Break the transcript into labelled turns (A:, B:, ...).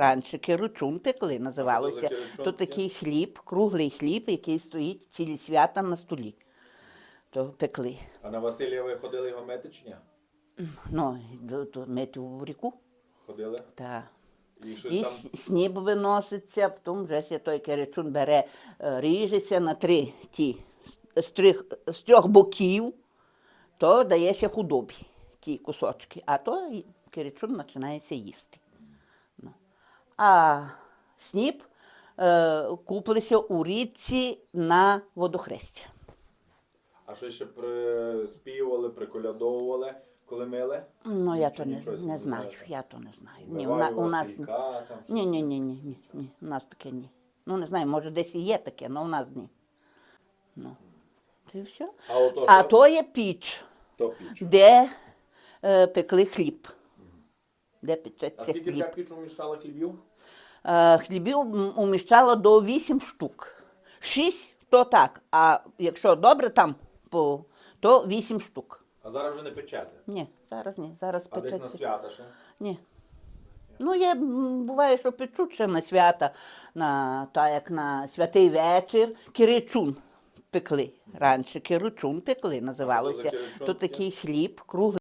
A: Раніше киручун пекли, називалося. То такий хліб, круглий хліб, який стоїть цілі свята на столі. То пекли.
B: А на Василія ви ходили його мити чи ні?
A: Ну, мити в ріку.
B: Ходили?
A: Та.
B: І
A: І
B: там.
A: сніп виноситься, потім вже ся той киричун бере, е, ріжеться на три ті, з- трьох, з трьох боків, то дається худобі, ті кусочки, а то і киричун починається їсти. А сніп е, куплився у річці на водохрестя.
B: А що ще приспівували, приколядовували, коли мили?
A: Ну, я то не, не знаю, я то не знаю. Ні, у, на, у нас ні.
B: Там
A: Ні, ні, ні, ні, ні, ні. У нас таке ні. Ну не знаю, може десь і є таке, але у нас ні. Ну. Це все.
B: А ото
A: А
B: що?
A: то є піч,
B: То піч.
A: де е, пекли хліб. Де
B: А
A: печеться
B: скільки
A: хліб.
B: така піч уміщала хлібів?
A: Е, хлібів м, уміщало до 8 штук. 6 то так, а якщо добре там, по, то 8 штук.
B: А зараз вже не печете.
A: Ні, зараз ні. Зараз
B: А десь на
A: печеться.
B: свята ще.
A: Ні. Ну, м, буває, що печуть ще на свята, на, та як на святий вечір, киричун пекли. Раніше киричун пекли, називалося.
B: киричун
A: То
B: таке?
A: такий хліб, круглий.